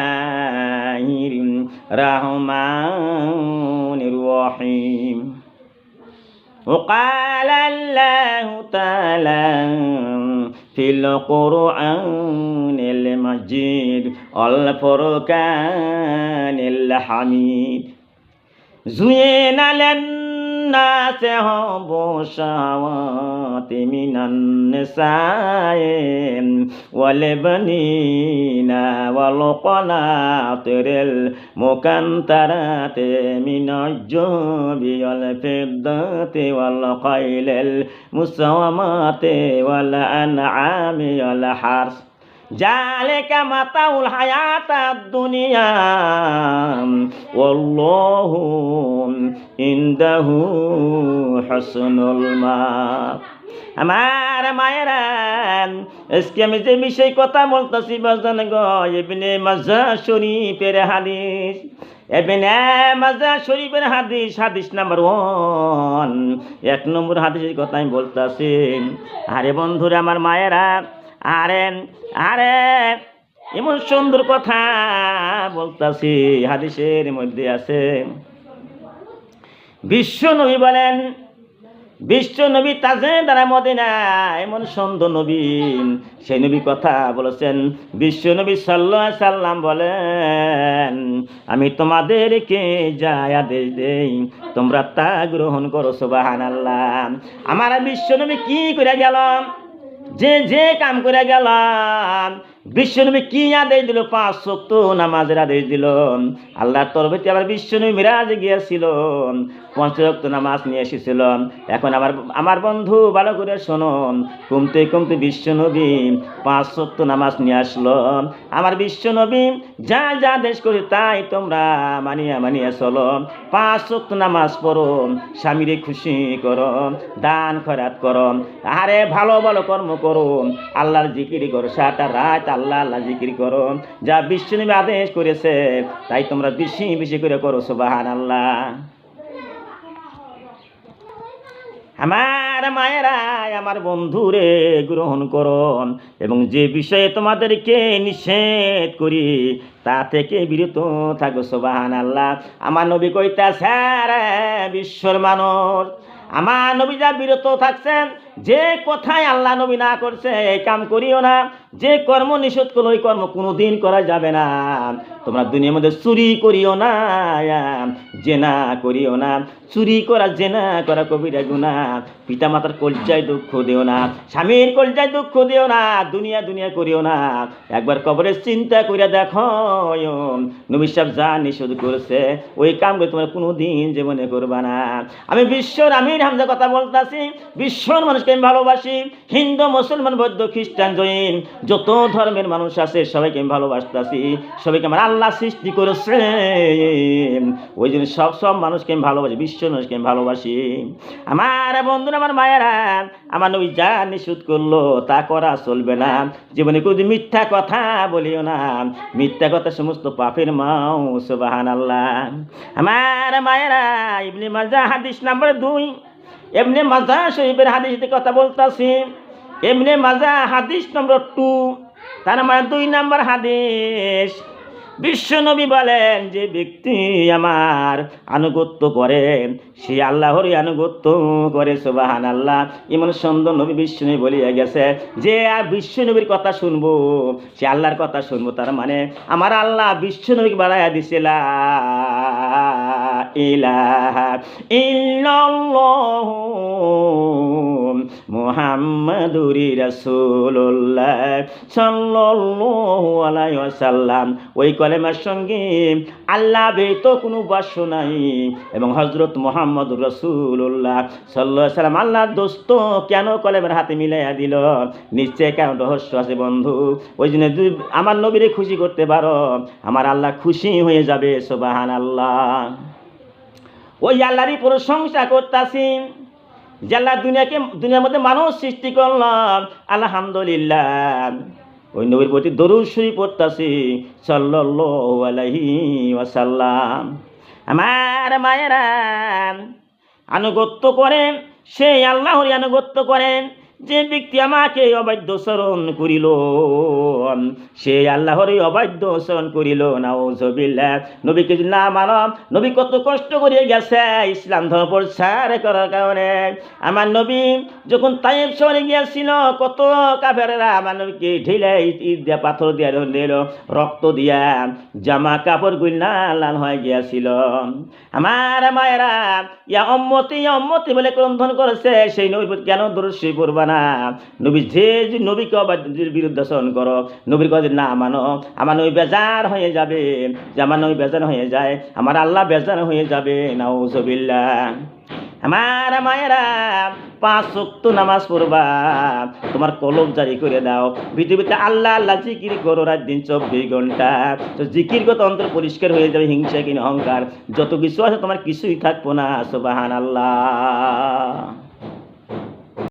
বিসমিল্লাহির রহমানির রহিম وقال الله تعالى في القرآن المجيد والفرقان الحميد زين للناس حب الشهوات من النساء والبنين والقناطر المقنطرة من الجوب والفضة والخيل المسومات والأنعام والحرث ذلك متاع الحياة الدنيا والله ইন্দাহু হাসনুল মা। আমার মায়েরা, আজকে আমি যে বিষয়ে কথা বলতেছি বজন গিনে মাজা শরীফের হাদিস। এবিনে মাজা শরীফের হাদিস হাদিস নাম্বার ওয়ান। এক নম্বর হাদিসের কথা আমি বলতেছি। আরে বন্ধুরা, আমার মায়েরা, আরে আরে, এমন সুন্দর কথা বলতেছি, হাদিসের মধ্যে আছে। বিশ্ব নবী বলেন, বিশ্ব নবী তাজে দ্বারা মদিনা এমন সুন্দর নবী সেই নবী কথা বলেছেন, বিশ্ব নবী সাল্লাহ সাল্লাম বলেন, আমি তোমাদেরকে যা আদেশ দেই, তোমরা তা গ্রহণ করো সুবাহান আল্লাহ আমার বিশ্ব নবী কি করে গেলাম? যে যে কাম করে গেলাম বিশ্বনবী কি আদেশ দিল? পাঁচ শক্ত নামাজের আদেশ দিল। আল্লাহর তরফে আবার বিশ্বনবী মিরাজে গিয়েছিল। পঞ্চরক্ত নামাজ নিয়ে এসেছিল। এখন আমার আমার বন্ধু, ভালো করে শোনো কমতে কমতে বিশ্বনবী পাঁচ শক্ত নামাজ নিয়ে আসলো। আমার বিশ্বনবী যা যা আদেশ করি তাই তোমরা মানিয়া মানিয়া চলো। পাঁচ শক্ত নামাজ পড়ো, স্বামীরে খুশি করো, দান খরাত করো। আরে ভালো ভালো কর্ম করো। আল্লাহর জিকিরি করো সাটা রাত আল্লাহ আল্লাহ জিকির করো। যা বিশ্বনবী আদেশ করেছে, তাই তোমরা বেশি বেশি করে করো সুবাহান আল্লাহ আমার মায়েরা, আমার বন্ধুরে গ্রহণ করো এবং যে বিষয়ে তোমাদেরকে নিষেধ করি, তা থেকে বিরত থাকো সোবাহান আল্লাহ আমার নবী কইতা স্যার বিশ্বর মানুষ, আমার নবী যা বিরত থাকছেন, যে কথায় আল্লাহ নবী না করছে, এই কাম করিও না। যে কর্ম নিষেধ করল ওই কর্ম কোনোদিন করা যাবে না। তোমরা দুনিয়ার মধ্যে চুরি করিও না, জেনা করিও না। চুরি করা, জেনা করা কবিরা গুণা পিতা মাতার কলজায় দুঃখ দিও না, স্বামীর কলজায় দুঃখ দিও না, দুনিয়া দুনিয়া করিও না। একবার কবরের চিন্তা করিয়া দেখো, নবী সাহেব যা নিষেধ করেছে, ওই কাম করে তোমরা কোনোদিন জীবনে করবা না। আমি বিশ্বর আমির হামজা কথা বলতাছি, বিশ্বর মানুষকে আমি ভালোবাসি, হিন্দু, মুসলমান, বৌদ্ধ, খ্রিস্টান, জৈন। যত ধর্মের মানুষ আছে, সবাইকে আমি ভালোবাসতেছি। সবাইকে আমার আল্লাহ সৃষ্টি করেছে। ওই জন্য সব সব মানুষকে আমি ভালোবাসি, বিশ্ব মানুষকে আমি ভালোবাসি। আমার বন্ধুরা, আমার মায়েরা, আমার নবী যা নিষেধ করল, তা করা চলবে না। জীবনে কোনোদিন মিথ্যা কথা বলিও না। মিথ্যা কথা সমস্ত পাপের মাও সুবাহান আল্লাহ আমার মায়েরা, ইবনে মাজা হাদিস নাম্বার দুই। এমনি মাজা শরীফের হাদিসের কথা বলতাছি। এমনি মাজা হাদিস নম্বর টু, তার মানে দুই নম্বর হাদিস। বিশ্বনবী বলেন, যে ব্যক্তি আমার আনুগত্য করে সে আল্লাহরই আনুগত্য করে সোবাহান আল্লাহ এমন সুন্দর নবী বিশ্বনবী বলিয়া গেছে, যে বিশ্বনবীর কথা শুনব, সে আল্লাহর কথা শুনব, তার মানে আমার আল্লাহ বিশ্বনবীকে বাড়াইয়া দিছিলা ইলাহা ইল্লাল্লাহ। মুহাম্মাদুরি রাসূলুল্লাহ সাল্লাল্লাহু আলাইহি ওই কলেমার সঙ্গে আল্লাহ ব্যতীত কোনো বাস্য নাই। এবং হজরত মুহাম্মদ রসুল্লাহ আলাইহি সাল্লাম আল্লাহর দোস্ত কেন কলেমের হাতে মিলাইয়া দিল? নিশ্চয় কেন রহস্য আছে বন্ধু। ওই জন্য আমার নবীরে খুশি করতে পারো, আমার আল্লাহ খুশি হয়ে যাবে সোবাহান আল্লাহ ওই আল্লাহরই প্রশংসা করতাছি। আল্লাহ দুনিয়াকে, দুনিয়ার মধ্যে মানুষ সৃষ্টি করলাম, আলহামদুলিল্লাহ। ওই নবীর প্রতি দরুদ শরীফ পড়তাছি, সাল্লাল্লাহু আলাইহি আমার মায়েরা আনুগত্য করেন, সেই আল্লাহর আনুগত্য করেন, যে ব্যক্তি আমাকে অবাধ্য স্মরণ করিল। সে আল্লাহরই অবাধ্য স্মরণ করিল না ও জবিল্লা নবীকে না মানব নবী কত কষ্ট করিয়ে গেছে, ইসলাম ধর্ম প্রচার করার কারণে। আমার নবী যখন তাইব শহরে গিয়েছিল, কত কাফেরেরা আমার নবীকে ঢিলে ইট দিয়া, পাথর দিয়া দিল রক্ত দিয়া জামা কাপড়গুলা লাল হয়ে গিয়েছিল। আমার মায়েরা, ইয়া অম্মতি অম্মতি বলে ক্রন্ধন করেছে, সেই নবী কেন দৃশ্যি পড়বা না? নবী যে নবীকে বিরুদ্ধে স্মরণ করো নবীর কথা না মানো আমার নবী বেজার হয়ে যাবে, যে আমার নবী বেজার হয়ে যায়, আমার আল্লাহ বেজার হয়ে যাবে নাউজবিল্লা আমার মায়েরা পাঁচ শক্ত নামাজ পড়বা, তোমার কলম জারি করে দাও। পৃথিবীতে আল্লাহ আল্লাহ জিকির করো রাত দিন চব্বিশ ঘণ্টা। তো জিকির কত অন্তর পরিষ্কার হয়ে যাবে, হিংসা কিনা অহংকার। যত কিছু আছে, তোমার কিছুই থাকব না সুবাহান আল্লাহ